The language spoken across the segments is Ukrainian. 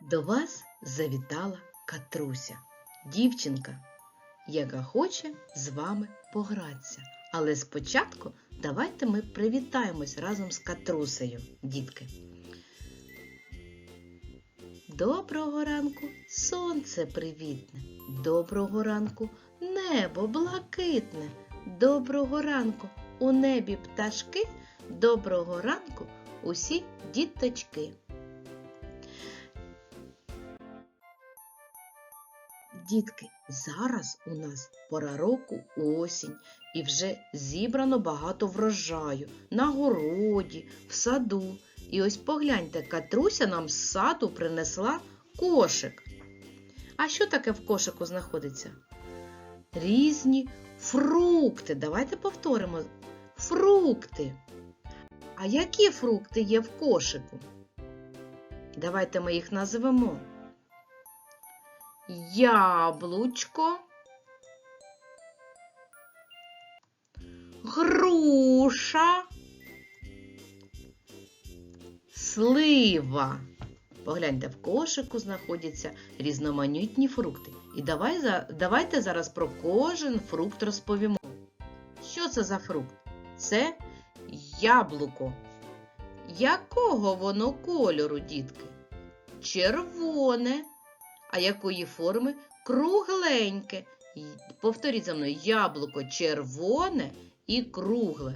До вас завітала Катруся, дівчинка, яка хоче з вами погратися. Але спочатку давайте ми привітаємось разом з Катрусею, дітки. Доброго ранку, сонце привітне. Доброго ранку, небо блакитне. Доброго ранку, у небі пташки. Доброго ранку, усі діточки. Дітки, зараз у нас пора року осінь, і вже зібрано багато врожаю на городі, в саду. І ось погляньте, Катруся нам з саду принесла кошик. А що таке в кошику знаходиться? Різні фрукти. Давайте повторимо. Фрукти. А які фрукти є в кошику? Давайте ми їх назвемо. Яблучко, груша, слива. Погляньте, в кошику знаходяться різноманітні фрукти. І давай, давайте зараз про кожен фрукт розповімо. Що це за фрукт? Це яблуко. Якого воно кольору, дітки? Червоне. А якої форми? Кругленьке. Повторіть за мною, яблуко червоне і кругле.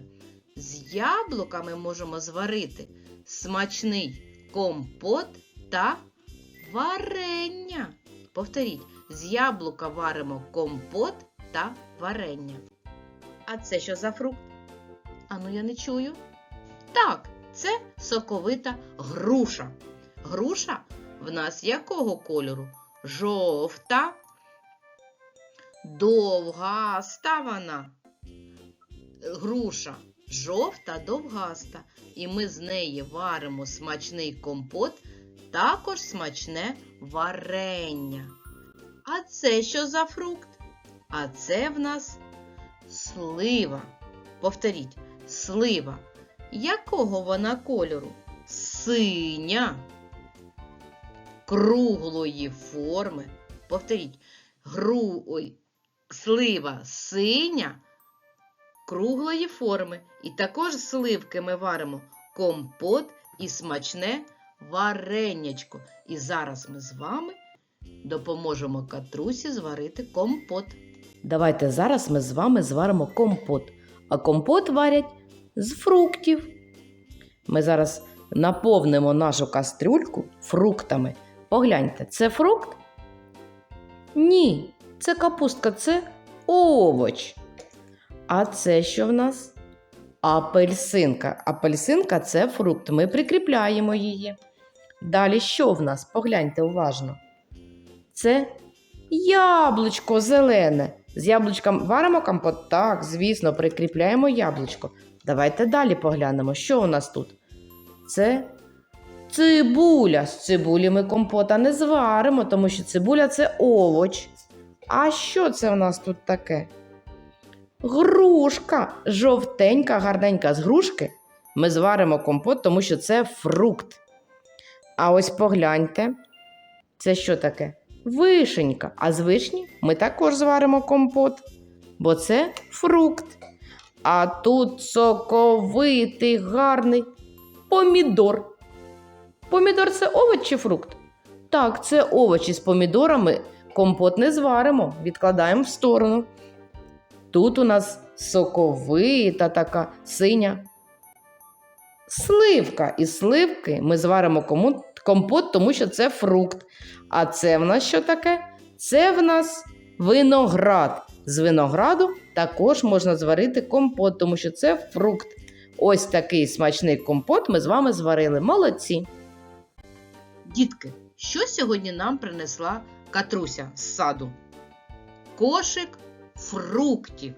З яблуками можемо зварити смачний компот та варення. Повторіть, з яблука варимо компот та варення. А це що за фрукт? Ану, я не чую. Так, це соковита груша. Груша в нас якого кольору? Жовта, довгаста вона. Груша жовта, довгаста. І ми з неї варимо смачний компот, також смачне варення. А це що за фрукт? А це в нас слива. Повторіть, слива. Якого вона кольору? Синя круглої форми. Повторіть, гру, ой, слива синя круглої форми. І також сливки ми варимо компот і смачне варенячко. І зараз ми з вами допоможемо катрусі зварити компот. Давайте зараз ми з вами зваримо компот. А компот варять з фруктів. Ми зараз наповнимо нашу кастрюльку фруктами. Погляньте, це фрукт? Ні, це капустка, це овоч. А це що в нас? Апельсинка. Апельсинка це фрукт. Ми прикріпляємо її. Далі що в нас? Погляньте уважно. Це яблучко зелене. З яблучком варимо компот? Так, звісно, прикріпляємо яблучко. Давайте далі поглянемо, що у нас тут. Це цибуля. З цибулі ми компота не зваримо, тому що цибуля це овоч. А що це у нас тут таке? Грушка. Жовтенька, гарненька з грушки. Ми зваримо компот, тому що це фрукт. А ось погляньте, це що таке? Вишенька. А з вишні ми також зваримо компот, бо це фрукт. А тут соковитий, гарний помідор. Помідор це овоч чи фрукт? Так, це овочі з помідорами. Компот не зваримо, відкладаємо в сторону. Тут у нас соковита така синя сливка. Із сливки ми зваримо кому- компот, тому що це фрукт. А це в нас що таке? Це в нас виноград. З винограду також можна зварити компот, тому що це фрукт. Ось такий смачний компот ми з вами зварили. Молодці. Дітки, що сьогодні нам принесла Катруся з саду? Кошик фруктів.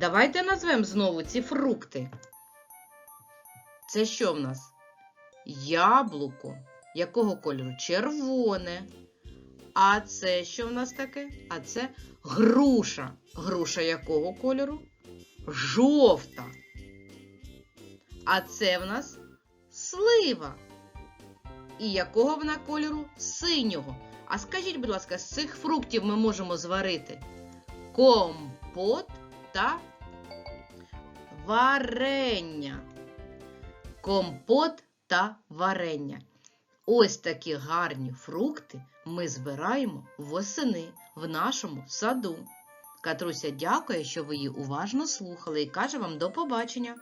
Давайте назвемо знову ці фрукти. Це що в нас? Яблуко. Якого кольору? Червоне. А це що в нас таке? А це груша. Груша якого кольору? Жовта. А це в нас слива. І якого вона кольору? Синього. А скажіть, будь ласка, з цих фруктів ми можемо зварити компот та варення. Компот та варення. Ось такі гарні фрукти ми збираємо восени в нашому саду. Катруся дякує, що ви її уважно слухали і каже вам до побачення.